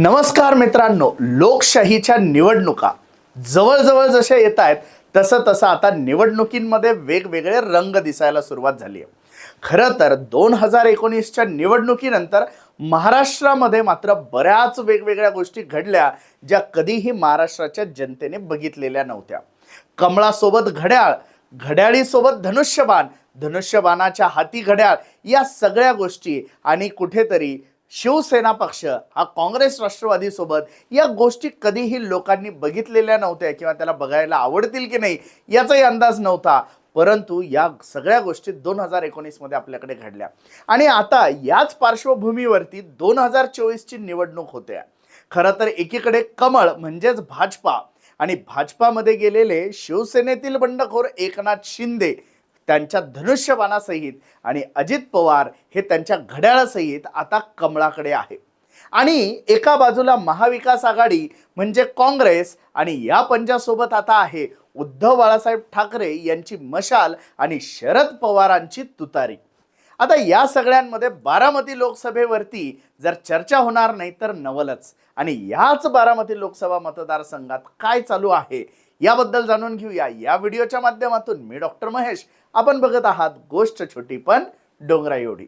नमस्कार मित्रांनो लोकशाहीच्या निवडणुका. जवळजवळ जशा येत आहेत तसं तसं आता निवडणुकींमध्ये वेगवेगळे रंग दिसायला सुरुवात झाली आहे. खरं तर दोन हजार एकोणीसच्या निवडणुकीनंतर महाराष्ट्रामध्ये मात्र बऱ्याच वेगवेगळ्या गोष्टी घडल्या ज्या कधीही महाराष्ट्राच्या जनतेने बघितलेल्या नव्हत्या. कमळासोबत घड्याळ घड्याळीसोबत धनुष्यबाण धनुष्यबाणाच्या हाती घड्याळ या सगळ्या गोष्टी आणि कुठेतरी शिवसेना पक्ष हा काँग्रेस राष्ट्रवादीसोबत या गोष्टी कधीही लोकांनी बघितलेल्या नव्हत्या किंवा त्याला बघायला आवडतील की नाही याचाही अंदाज नव्हता. परंतु या सगळ्या गोष्टी दोन हजार एकोणीसमध्ये आपल्याकडे घडल्या. आणि आता याच पार्श्वभूमीवरती दोन हजार चोवीसची निवडणूक होते. खरं तर एकीकडे कमळ म्हणजेच भाजपा आणि भाजपामध्ये गेलेले शिवसेनेतील बंडखोर एकनाथ शिंदे त्यांच्या धनुष्यबाणासहित आणि अजित पवार हे त्यांच्या घड्याळासहित आता कमळाकडे आहे. आणि एका बाजूला महाविकास आघाडी म्हणजे काँग्रेस आणि या पंजासोबत आता आहे उद्धव बाळासाहेब ठाकरे यांची मशाल आणि शरद पवारांची तुतारी. आता या सगळ्यांमध्ये बारामती लोकसभेवरती जर चर्चा होणार नाही तर नवलच. आणि याच बारामती लोकसभा मतदारसंघात काय चालू आहे? याबद्दल जाणून घेऊया. या व्हिडिओच्या माध्यमातून मी डॉक्टर महेश. आपण बघत आहात गोष्ट छोटी पण डोंगरा एवढी.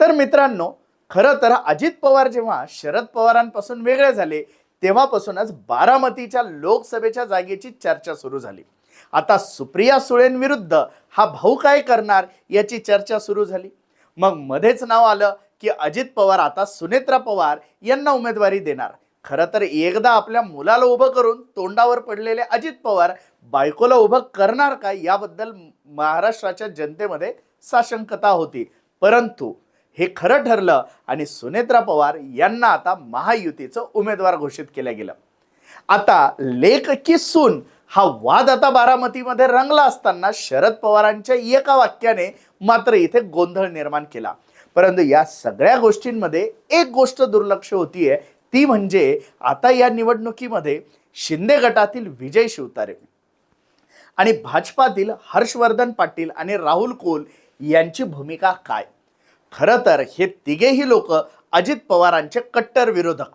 तर मित्रांनो खरं तर अजित पवार जेव्हा शरद पवारांपासून वेगळे झाले तेव्हापासूनच बारामतीच्या लोकसभेच्या जागेची चर्चा सुरू झाली. आता सुप्रिया सुळेंविरुद्ध हा भाऊ काय करणार याची चर्चा सुरू झाली. मग मध्येच नाव आलं की अजित पवार आता सुनेत्रा पवार यांना उमेदवारी देणार. खरं तर एकदा आपल्या मुलाला उभं करून तोंडावर पडलेले अजित पवार बायकोला उभं करणार का याबद्दल महाराष्ट्राच्या जनतेमध्ये साशंकता होती. परंतु हे खरं ठरलं आणि सुनेत्रा पवार यांना आता महायुतीचं उमेदवार घोषित केलं गेलं. आता लेख की सून हा वाद आता बारामतीमध्ये रंगला असताना शरद पवारांच्या एका वाक्याने मात्र इथे गोंधळ निर्माण केला. परंतु या सगळ्या गोष्टींमध्ये एक गोष्ट दुर्लक्ष होतीये ती म्हणजे आता या निवडणुकीमध्ये शिंदे गटातील विजय शिवतारे. आणि भाजपातील हर्षवर्धन पाटील आणि राहुल कोल यांची भूमिका काय? खरं तर हे तिघेही लोक अजित पवारांचे कट्टर विरोधक.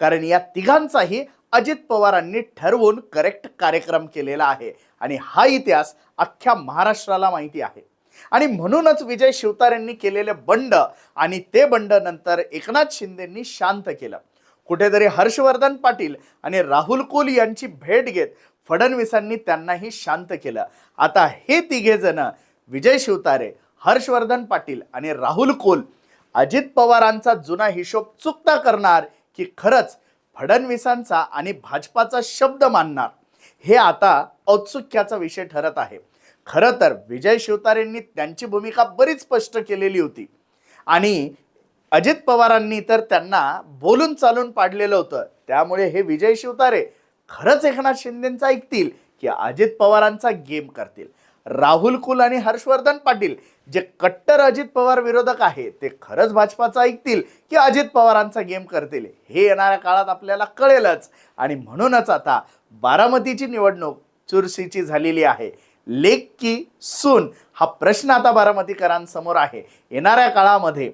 कारण या तिघांचाही अजित पवारांनी ठरवून करेक्ट कार्यक्रम केलेला आहे. आणि हा इतिहास अख्ख्या महाराष्ट्राला माहिती आहे. आणि म्हणूनच विजय शिवतारेंनी केलेले बंड आणि ते बंड नंतर एकनाथ शिंदेंनी शांत केलं. कुठेतरी हर्षवर्धन पाटील आणि राहुल कुल यांची भेट घेत फडणवीसांनी त्यांनाही शांत केलं. आता हे तिघे जण विजय शिवतारे हर्षवर्धन पाटील आणि राहुल कोल अजित पवारांचा जुना हिशोब चुकता करणार की खरंच फडणवीसांचा आणि भाजपाचा शब्द मानणार? हे आता औत्सुक्याचा विषय ठरत आहे. खरं तर विजय शिवतारेंनी त्यांची भूमिका बरीच स्पष्ट केलेली होती. आणि अजित पवारांनी तर त्यांना बोलून चालून पाडलेलं होतं. त्यामुळे हे विजय शिवतारे खरंच एकनाथ शिंदेंचा ऐकतील की अजित पवारांचा गेम करतील. राहुल कुल आणि हर्षवर्धन पाटील जे कट्टर अजित पवार विरोधक आहे ते खरंच भाजपाचं ऐकतील की अजित पवारांचा गेम करतील हे येणाऱ्या काळात आपल्याला कळेलच. आणि म्हणूनच आता बारामतीची निवडणूक चुरशीची झालेली आहे. लेख की सून हा प्रश्न आता बारामतीकरांसमोर आहे. येणाऱ्या काळामध्ये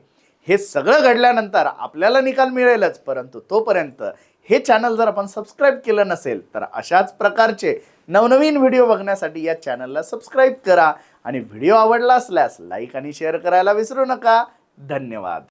हे सगळं घडल्यानंतर आपल्याला निकाल मिळेलच परंतु तोपर्यंत हे चॅनल जर आपण सबस्क्राईब केलं नसेल तर अशाच प्रकारचे नवनवीन व्हिडिओ बघण्यासाठी या चॅनलला सबस्क्राईब करा आणि व्हिडिओ आवडला असल्यास लाईक आणि शेअर करायला विसरू नका. धन्यवाद.